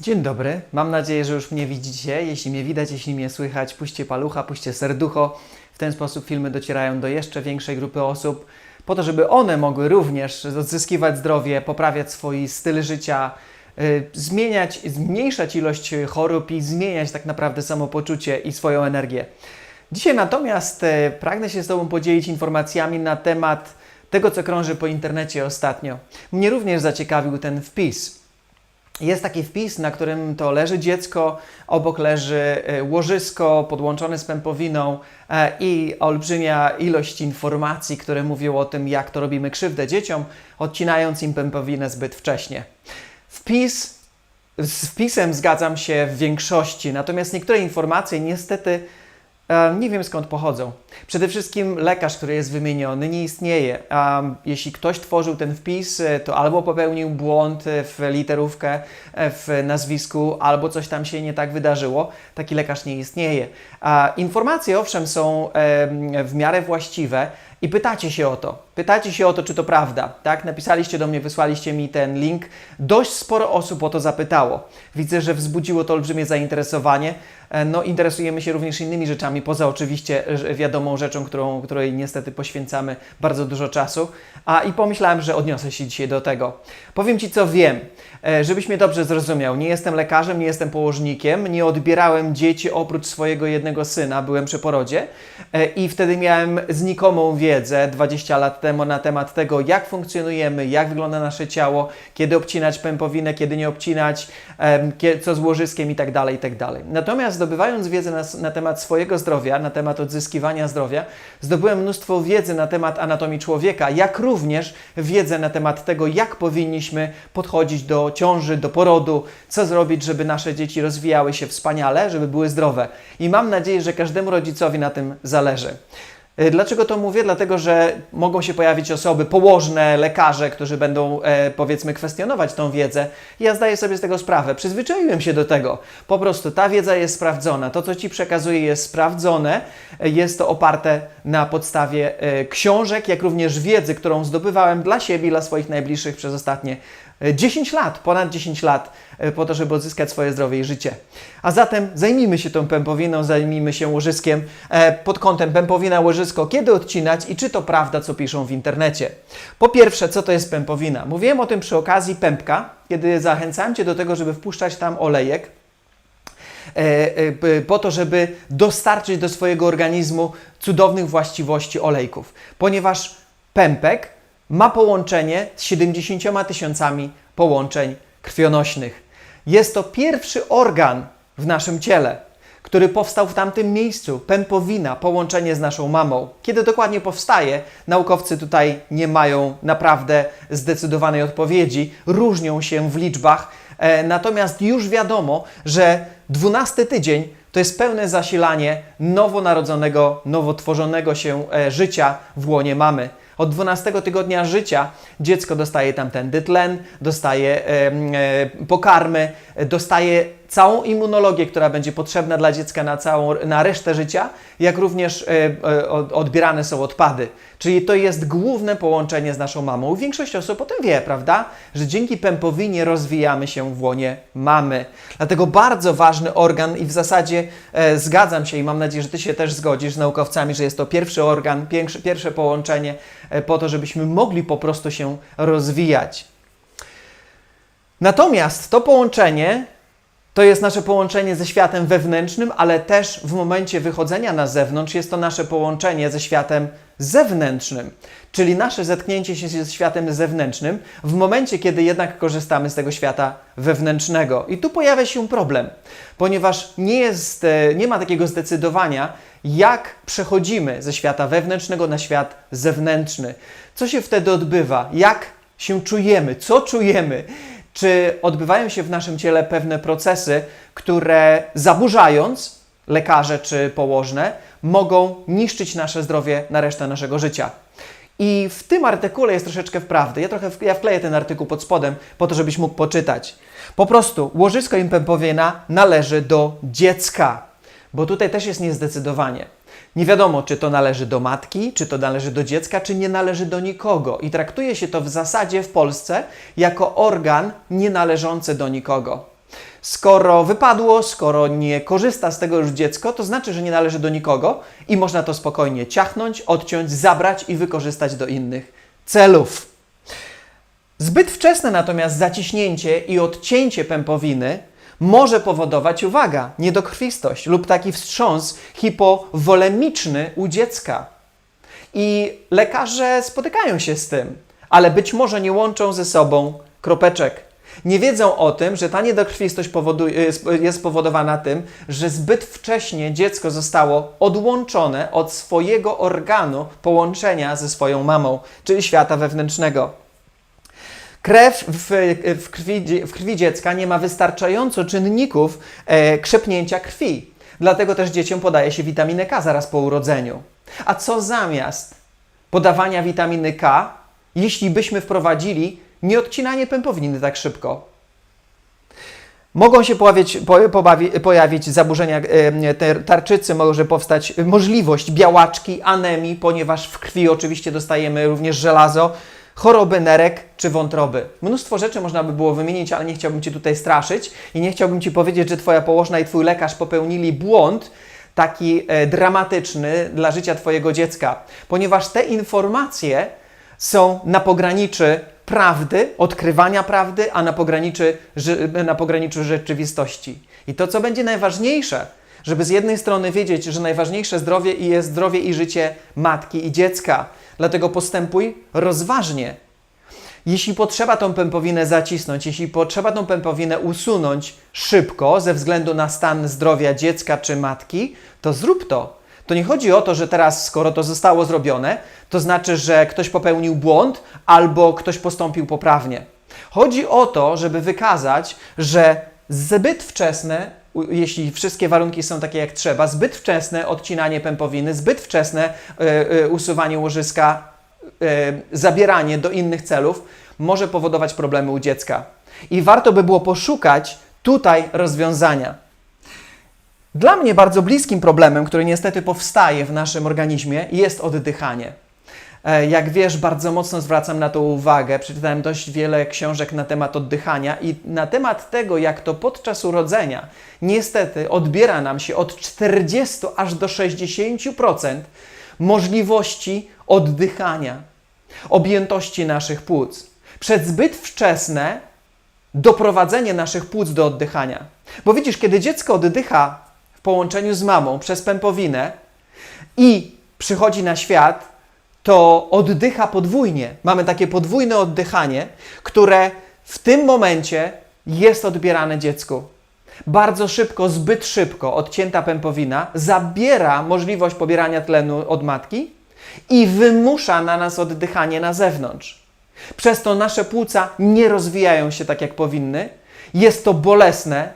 Dzień dobry, mam nadzieję, że już mnie widzicie. Jeśli mnie widać, jeśli mnie słychać, puśćcie palucha, puśćcie serducho. W ten sposób filmy docierają do jeszcze większej grupy osób, po to, żeby one mogły również odzyskiwać zdrowie, poprawiać swój styl życia, y, zmieniać, zmniejszać ilość chorób i zmieniać tak naprawdę samopoczucie i swoją energię. Dzisiaj natomiast e, pragnę się z Tobą podzielić informacjami na temat tego, co krąży po internecie ostatnio. Mnie również zaciekawił ten wpis. Jest taki wpis, na którym to leży dziecko, obok leży e, łożysko podłączone z pępowiną e, i olbrzymia ilość informacji, które mówią o tym, jak to robimy krzywdę dzieciom, odcinając im pępowinę zbyt wcześnie. Wpis, z wpisem zgadzam się w większości, natomiast niektóre informacje niestety E, Nie wiem skąd pochodzą. Przede wszystkim lekarz, który jest wymieniony, nie istnieje. Um, jeśli ktoś tworzył ten wpis, e, to albo popełnił błąd e, w literówkę e, w nazwisku, albo coś tam się nie tak wydarzyło. Taki lekarz nie istnieje. A informacje, owszem, są w miarę właściwe i pytacie się o to. Pytacie się o to, czy to prawda. Tak? Napisaliście do mnie, wysłaliście mi ten link. Dość sporo osób o to zapytało. Widzę, że wzbudziło to olbrzymie zainteresowanie. No, interesujemy się również innymi rzeczami, poza oczywiście że- wiadomą rzeczą, którą, której niestety poświęcamy bardzo dużo czasu. A i pomyślałem, że odniosę się dzisiaj do tego. Powiem Ci, co wiem, e, żebyś mnie dobrze zrozumiał. Nie jestem lekarzem, nie jestem położnikiem, nie odbierałem dzieci oprócz swojego jednego syna, byłem przy porodzie e, i wtedy miałem znikomą wiedzę 20 lat temu na temat tego, jak funkcjonujemy, jak wygląda nasze ciało, kiedy obcinać pępowinę, kiedy nie obcinać, co z łożyskiem i tak tak dalej. Natomiast zdobywając wiedzę na, na temat swojego zdrowia, na temat odzyskiwania zdrowia, zdobyłem mnóstwo wiedzy na temat anatomii człowieka, jak również wiedzę na temat tego, jak powinniśmy podchodzić do ciąży, do porodu, co zrobić, żeby nasze dzieci rozwijały się wspaniale, żeby były zdrowe. I mam nadzieję, że każdemu rodzicowi na tym zależy. Y, Dlaczego to mówię? Dlatego, że mogą się pojawić osoby położne, lekarze, którzy będą e, powiedzmy kwestionować tą wiedzę. Ja zdaję sobie z tego sprawę. Przyzwyczaiłem się do tego. Po prostu ta wiedza jest sprawdzona. To, co Ci przekazuję, jest sprawdzone. E, Jest to oparte na podstawie e, książek, jak również wiedzy, którą zdobywałem dla siebie i dla swoich najbliższych przez ostatnie e, 10 lat, ponad 10 lat, e, po to, żeby odzyskać swoje zdrowie i życie. A zatem zajmijmy się tą pępowiną, zajmijmy się łożyskiem e, pod kątem pępowina, łożysko, kiedy odcinać i czy to prawda, co piszą w internecie. Po pierwsze, co to jest pępowina? Mówiłem o tym przy okazji pępka, kiedy zachęcałem Cię do tego, żeby wpuszczać tam olejek, e, e, po to, żeby dostarczyć do swojego organizmu cudownych właściwości olejków, ponieważ pępek ma połączenie z 70 tysiącami połączeń krwionośnych. Jest to pierwszy organ w naszym ciele, który powstał w tamtym miejscu, pępowina, połączenie z naszą mamą. Kiedy dokładnie powstaje, naukowcy tutaj nie mają naprawdę zdecydowanej odpowiedzi, różnią się w liczbach, e, natomiast już wiadomo, że 12 tydzień to jest pełne zasilanie nowonarodzonego, nowotworzonego się e, życia w łonie mamy. Od 12 tygodnia życia dziecko dostaje tamtędy tlen, dostaje e, pokarmy, dostaje całą immunologię, która będzie potrzebna dla dziecka na, całą, na resztę życia, jak również e, e, od- odbierane są odpady. Czyli to jest główne połączenie z naszą mamą. Większość osób o tym wie, prawda? Że dzięki pępowinie rozwijamy się w łonie mamy. Dlatego bardzo ważny organ i w zasadzie e, zgadzam się i mam nadzieję, że Ty się też zgodzisz z naukowcami, że jest to pierwszy organ, pierwsze, pierwsze połączenie e, po to, żebyśmy mogli po prostu się rozwijać. Natomiast to połączenie to jest nasze połączenie ze światem wewnętrznym, ale też w momencie wychodzenia na zewnątrz jest to nasze połączenie ze światem zewnętrznym, czyli nasze zetknięcie się ze światem zewnętrznym w momencie, kiedy jednak korzystamy z tego świata wewnętrznego. I tu pojawia się problem, ponieważ nie, jest, e, nie ma takiego zdecydowania, jak przechodzimy ze świata wewnętrznego na świat zewnętrzny. Co się wtedy odbywa? Jak się czujemy? Co czujemy? Czy odbywają się w naszym ciele pewne procesy, które zaburzając lekarze czy położne, mogą niszczyć nasze zdrowie na resztę naszego życia. I w tym artykule jest troszeczkę wprawdy. Ja trochę ja wkleję ten artykuł pod spodem, po to, żebyś mógł poczytać. Po prostu łożysko i pępowina należy do dziecka, bo tutaj też jest niezdecydowanie. Nie wiadomo, czy to należy do matki, czy to należy do dziecka, czy nie należy do nikogo. I traktuje się to w zasadzie w Polsce jako organ nie należący do nikogo. Skoro wypadło, skoro nie korzysta z tego już dziecko, to znaczy, że nie należy do nikogo i można to spokojnie ciachnąć, odciąć, zabrać i wykorzystać do innych celów. Zbyt wczesne natomiast zaciśnięcie i odcięcie pępowiny może powodować, uwaga, niedokrwistość lub taki wstrząs hipowolemiczny u dziecka. I lekarze spotykają się z tym, ale być może nie łączą ze sobą kropeczek. Nie wiedzą o tym, że ta niedokrwistość powoduje, jest- spowodowana tym, że zbyt wcześnie dziecko zostało odłączone od swojego organu połączenia ze swoją mamą, czyli świata wewnętrznego. Krew w, w, krwi, w krwi dziecka nie ma wystarczająco czynników e, krzepnięcia krwi. Dlatego też dzieciom podaje się witaminę K zaraz po urodzeniu. A co zamiast podawania witaminy K, jeśli byśmy wprowadzili nieodcinanie pępowiny tak szybko? Mogą się pojawić, pojawić zaburzenia e, tarczycy, może powstać możliwość białaczki, anemii, ponieważ w krwi oczywiście dostajemy również żelazo, choroby nerek czy wątroby. Mnóstwo rzeczy można by było wymienić, ale nie chciałbym Cię tutaj straszyć i nie chciałbym Ci powiedzieć, że Twoja położna i Twój lekarz popełnili błąd taki e, dramatyczny dla życia Twojego dziecka, ponieważ te informacje są na pograniczy prawdy, odkrywania prawdy, a na pograniczy, ży- na pograniczu rzeczywistości. I to, co będzie najważniejsze, żeby z jednej strony wiedzieć, że najważniejsze zdrowie i jest zdrowie i życie matki i dziecka. Dlatego postępuj rozważnie. Jeśli potrzeba tą pępowinę zacisnąć, jeśli potrzeba tą pępowinę usunąć szybko ze względu na stan zdrowia dziecka czy matki, to zrób to. To nie chodzi o to, że teraz, skoro to zostało zrobione, to znaczy, że ktoś popełnił błąd albo ktoś postąpił poprawnie. Chodzi o to, żeby wykazać, że zbyt wczesne, jeśli wszystkie warunki są takie jak trzeba, zbyt wczesne odcinanie pępowiny, zbyt wczesne e, e, usuwanie łożyska, e, zabieranie do innych celów może powodować problemy u dziecka. I warto by było poszukać tutaj rozwiązania. Dla mnie bardzo bliskim problemem, który niestety powstaje w naszym organizmie, jest oddychanie. E, Jak wiesz, bardzo mocno zwracam na to uwagę. Przeczytałem dość wiele książek na temat oddychania i na temat tego, jak to podczas urodzenia niestety odbiera nam się od 40 aż do 60% możliwości oddychania, objętości naszych płuc. Przez zbyt wczesne doprowadzenie naszych płuc do oddychania. Bo widzisz, kiedy dziecko oddycha połączeniu z mamą przez pępowinę i przychodzi na świat, to oddycha podwójnie. Mamy takie podwójne oddychanie, które w tym momencie jest odbierane dziecku. Bardzo szybko, zbyt szybko odcięta pępowina zabiera możliwość pobierania tlenu od matki i wymusza na nas oddychanie na zewnątrz. Przez to nasze płuca nie rozwijają się tak, jak powinny. Jest to bolesne,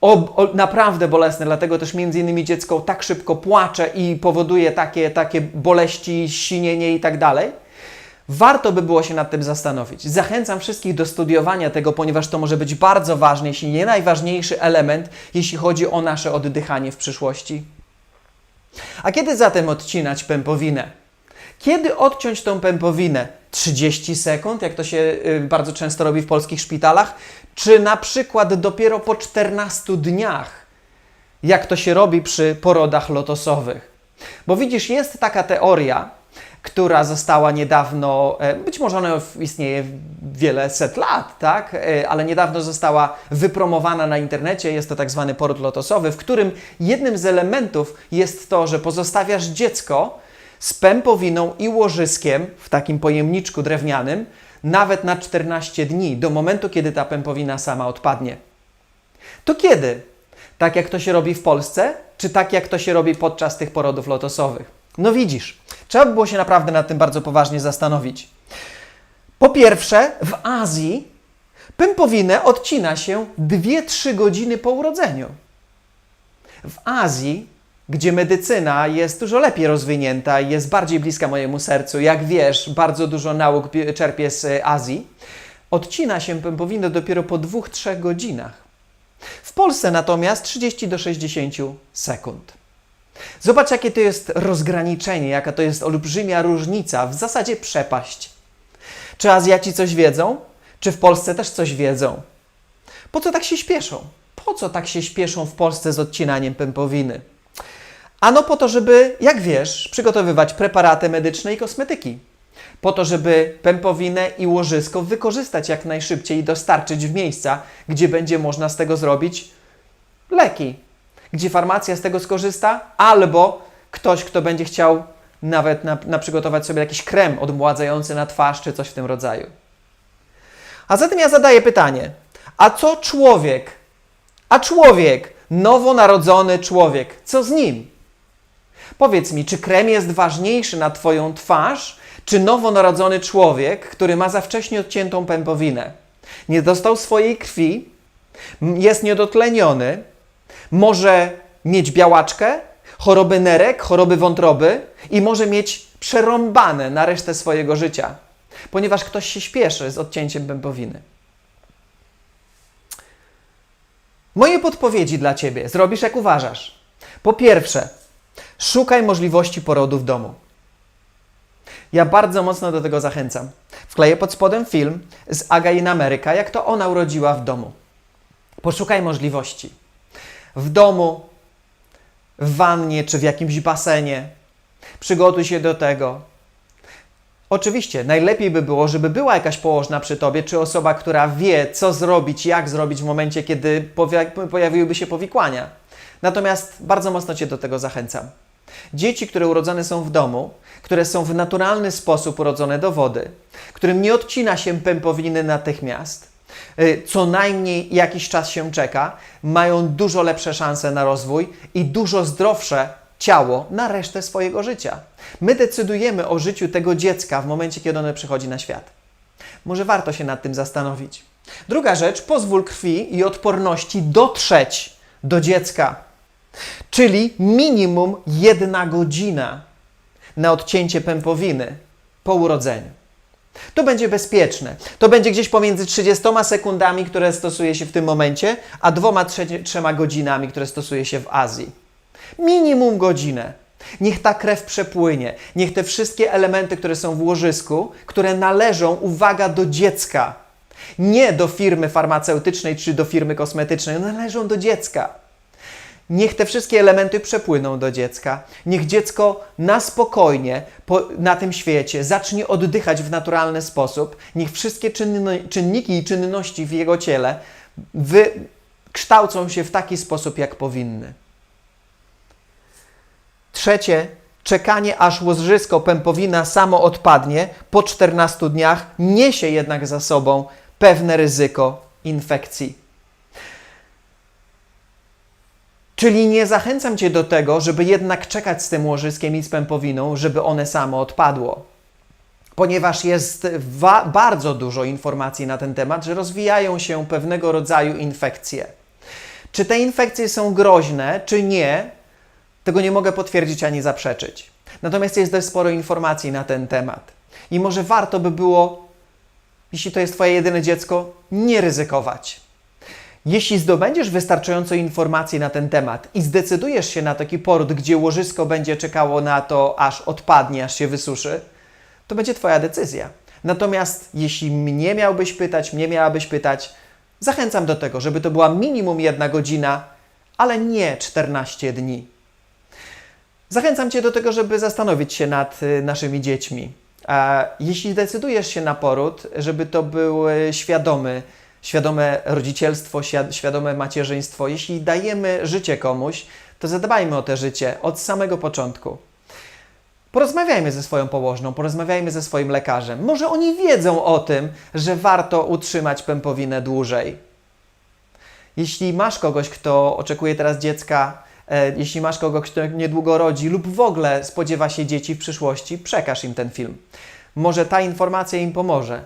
o, o, naprawdę bolesne, dlatego też między innymi dziecko tak szybko płacze i powoduje takie, takie boleści, sinienie i tak dalej. Warto by było się nad tym zastanowić. Zachęcam wszystkich do studiowania tego, ponieważ to może być bardzo ważny, jeśli nie najważniejszy element, jeśli chodzi o nasze oddychanie w przyszłości. A kiedy zatem odcinać pępowinę? Kiedy odciąć tą pępowinę? 30 sekund, jak to się y, bardzo często robi w polskich szpitalach? Czy na przykład dopiero po 14 dniach, jak to się robi przy porodach lotosowych? Bo widzisz, jest taka teoria, która została niedawno, e, być może ona istnieje wiele set lat, tak? E, ale niedawno została wypromowana na internecie. Jest to tak zwany poród lotosowy, w którym jednym z elementów jest to, że pozostawiasz dziecko z pępowiną i łożyskiem w takim pojemniczku drewnianym nawet na 14 dni, do momentu, kiedy ta pępowina sama odpadnie. To kiedy? Tak jak to się robi w Polsce, czy tak jak to się robi podczas tych porodów lotosowych? No widzisz, trzeba by było się naprawdę nad tym bardzo poważnie zastanowić. Po pierwsze, w Azji pępowinę odcina się 2-3 godziny po urodzeniu. W Azji, gdzie medycyna jest dużo lepiej rozwinięta i jest bardziej bliska mojemu sercu, jak wiesz, bardzo dużo nauk czerpię z Azji, odcina się pępowinę dopiero po 2-3 godzinach. W Polsce natomiast 30 do 60 sekund. Zobacz, jakie to jest rozgraniczenie, jaka to jest olbrzymia różnica, w zasadzie przepaść. Czy Azjaci coś wiedzą? Czy w Polsce też coś wiedzą? Po co tak się śpieszą? po co tak się śpieszą w Polsce z odcinaniem pępowiny? Ano po to, żeby, jak wiesz, przygotowywać preparaty medyczne i kosmetyki. Po to, żeby pępowinę i łożysko wykorzystać jak najszybciej i dostarczyć w miejsca, gdzie będzie można z tego zrobić leki. Gdzie farmacja z tego skorzysta, albo ktoś, kto będzie chciał nawet na, na przygotować sobie jakiś krem odmładzający na twarz, czy coś w tym rodzaju. A zatem ja zadaję pytanie: a co człowiek? A człowiek, nowonarodzony człowiek, co z nim? Powiedz mi, czy krem jest ważniejszy na Twoją twarz, czy nowonarodzony człowiek, który ma za wcześnie odciętą pępowinę? Nie dostał swojej krwi, jest niedotleniony, może mieć białaczkę, choroby nerek, choroby wątroby i może mieć przerąbane na resztę swojego życia, ponieważ ktoś się śpieszy z odcięciem pępowiny. Moje podpowiedzi dla Ciebie zrobisz jak uważasz. Po pierwsze, szukaj możliwości porodu w domu. Ja bardzo mocno do tego zachęcam. Wkleję pod spodem film z Aga in America, jak to ona urodziła w domu. Poszukaj możliwości. W domu, w wannie czy w jakimś basenie. Przygotuj się do tego. Oczywiście, najlepiej by było, żeby była jakaś położna przy tobie, czy osoba, która wie, co zrobić, jak zrobić w momencie, kiedy pojawiłyby się powikłania. Natomiast bardzo mocno Cię do tego zachęcam. Dzieci, które urodzone są w domu, które są w naturalny sposób urodzone do wody, którym nie odcina się pępowiny natychmiast, y, co najmniej jakiś czas się czeka, mają dużo lepsze szanse na rozwój i dużo zdrowsze ciało na resztę swojego życia. My decydujemy o życiu tego dziecka w momencie, kiedy ono przychodzi na świat. Może warto się nad tym zastanowić. Druga rzecz, pozwól krwi i odporności dotrzeć do dziecka, czyli minimum jedna godzina na odcięcie pępowiny po urodzeniu. To będzie bezpieczne. To będzie gdzieś pomiędzy 30 sekundami, które stosuje się w tym momencie, a dwoma, trze- trzema godzinami, które stosuje się w Azji. Minimum godzinę. Niech ta krew przepłynie. Niech te wszystkie elementy, które są w łożysku, które należą, uwaga, do dziecka, nie do firmy farmaceutycznej czy do firmy kosmetycznej, należą do dziecka. Niech te wszystkie elementy przepłyną do dziecka. Niech dziecko na spokojnie po, na tym świecie zacznie oddychać w naturalny sposób. Niech wszystkie czynno, czynniki i czynności w jego ciele wykształcą się w taki sposób, jak powinny. Trzecie, czekanie aż łożysko pępowina samo odpadnie po 14 dniach niesie jednak za sobą pewne ryzyko infekcji. Czyli nie zachęcam Cię do tego, żeby jednak czekać z tym łożyskiem i z pępowiną, żeby one samo odpadło. Ponieważ jest bardzo dużo informacji na ten temat, że rozwijają się pewnego rodzaju infekcje. Czy te infekcje są groźne, czy nie, tego nie mogę potwierdzić ani zaprzeczyć. Natomiast jest dość sporo informacji na ten temat. I może warto by było, jeśli to jest Twoje jedyne dziecko, nie ryzykować. Jeśli zdobędziesz wystarczająco informacji na ten temat i zdecydujesz się na taki poród, gdzie łożysko będzie czekało na to, aż odpadnie, aż się wysuszy, to będzie Twoja decyzja. Natomiast jeśli mnie miałbyś pytać, mnie miałabyś pytać, zachęcam do tego, żeby to była minimum jedna godzina, ale nie 14 dni. Zachęcam Cię do tego, żeby zastanowić się nad y, naszymi dziećmi. A jeśli decydujesz się na poród, żeby to był świadomy, świadome rodzicielstwo, świad- świadome macierzyństwo, jeśli dajemy życie komuś, to zadbajmy o te życie od samego początku. Porozmawiajmy ze swoją położną, porozmawiajmy ze swoim lekarzem. Może oni wiedzą o tym, że warto utrzymać pępowinę dłużej. Jeśli masz kogoś, kto oczekuje teraz dziecka, e, jeśli masz kogoś, kto niedługo rodzi lub w ogóle spodziewa się dzieci w przyszłości, przekaż im ten film. Może ta informacja im pomoże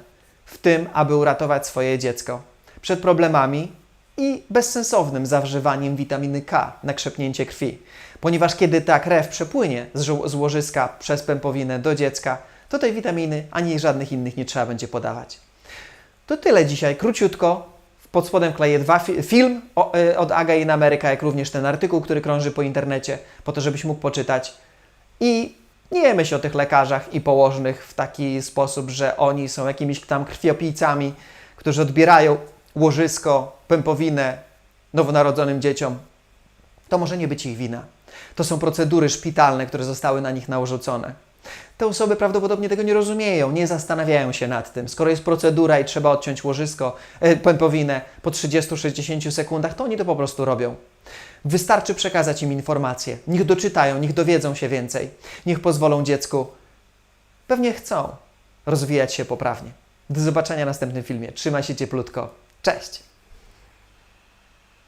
w tym, aby uratować swoje dziecko przed problemami i bezsensownym zawrzywaniem witaminy K na krzepnięcie krwi. Ponieważ kiedy ta krew przepłynie z, łożyska przez pępowinę do dziecka, to tej witaminy ani żadnych innych nie trzeba będzie podawać. To tyle dzisiaj, króciutko. Pod spodem kleję dwa fi- film o, y, od Aga in America, jak również ten artykuł, który krąży po internecie, po to, żebyś mógł poczytać. I nie myśl o tych lekarzach i położnych w taki sposób, że oni są jakimiś tam krwiopijcami, którzy odbierają łożysko, pępowinę nowonarodzonym dzieciom, to może nie być ich wina. To są procedury szpitalne, które zostały na nich narzucone. Te osoby prawdopodobnie tego nie rozumieją, nie zastanawiają się nad tym. Skoro jest procedura i trzeba odciąć łożysko, e, pępowinę po 30-60 sekundach, to oni to po prostu robią. Wystarczy przekazać im informacje. Niech doczytają, niech dowiedzą się więcej. Niech pozwolą dziecku, pewnie chcą, rozwijać się poprawnie. Do zobaczenia w następnym filmie. Trzymaj się cieplutko. Cześć!